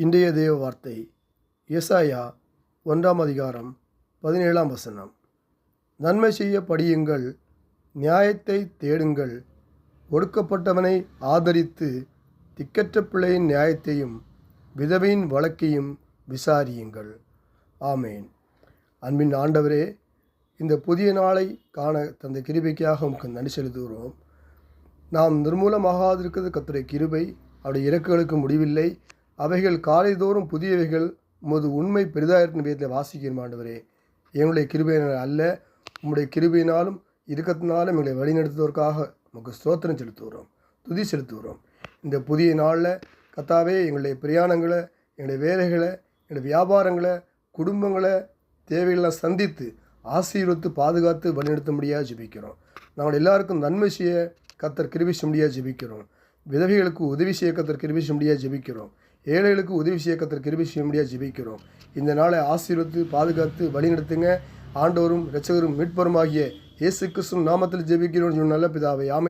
இன்றைய தேவ வார்த்தை எசாயா ஒன்றாம் அதிகாரம் பதினேழாம் வசனம். நன்மை செய்ய படியுங்கள் நியாயத்தை தேடுங்கள். ஒடுக்கப்பட்டவனை ஆதரித்து திக்கற்ற பிள்ளையின் நியாயத்தையும் விதவையின் வழக்கையும் விசாரியுங்கள். ஆமேன். அன்பின் ஆண்டவரே இந்த புதிய நாளை காண தந்த கிருபைக்காக உமக்கு நன்றி செலுத்துகிறோம். நாம் நிர்மூலமாகாதிருக்கிறது கத்துடைய கிருபை அவருடைய இறக்குகளுக்கு முடிவில்லை. அவைகள் காலைதோறும் புதியவைகள் உமது உண்மை பெரிதாயிருக்கும் வேதத்தில் வாசிக்கிறோம் ஆண்டவரே. எங்களுடைய கிருபையினால் அல்ல உம்முடைய கிருபையினாலும் இருக்கத்தினாலும் எங்களை வழிநடத்துவதற்காக உமக்கு ஸ்தோத்திரம் செலுத்துகிறோம் துதி செலுத்துகிறோம். இந்த புதிய நாளில் கத்தாவே எங்களுடைய பிரயாணங்களை எங்களுடைய வேலைகளை எங்களுடைய வியாபாரங்களை குடும்பங்களை தேவைகளை சந்தித்து ஆசீர்வத்து பாதுகாத்து வழிநடத்த முடியாது ஜெபிக்கிறோம். நாங்கள் எல்லாருக்கும் நன்மை செய்ய கத்தர் கிருபி முடியாது ஜெபிக்கிறோம். விதவைகளுக்கு உதவி செய்ய கத்தர் கிருபி முடியாது ஜெபிக்கிறோம். ஏழைகளுக்கு உதவி செய்ய கத்திர கிருபி செய்ய முடியாது ஜெபிக்கிறோம். இந்த நாளை ஆசீர்வத்து பாதுகாத்து வழிநடத்துங்க. ஆண்டவரும் இரட்சகரும் மீட்பருமாகிய இயேசு கிறிஸ்துவின் நாமத்தில் ஜெபிக்கிறோம் நல்ல பிதாவை ஆமை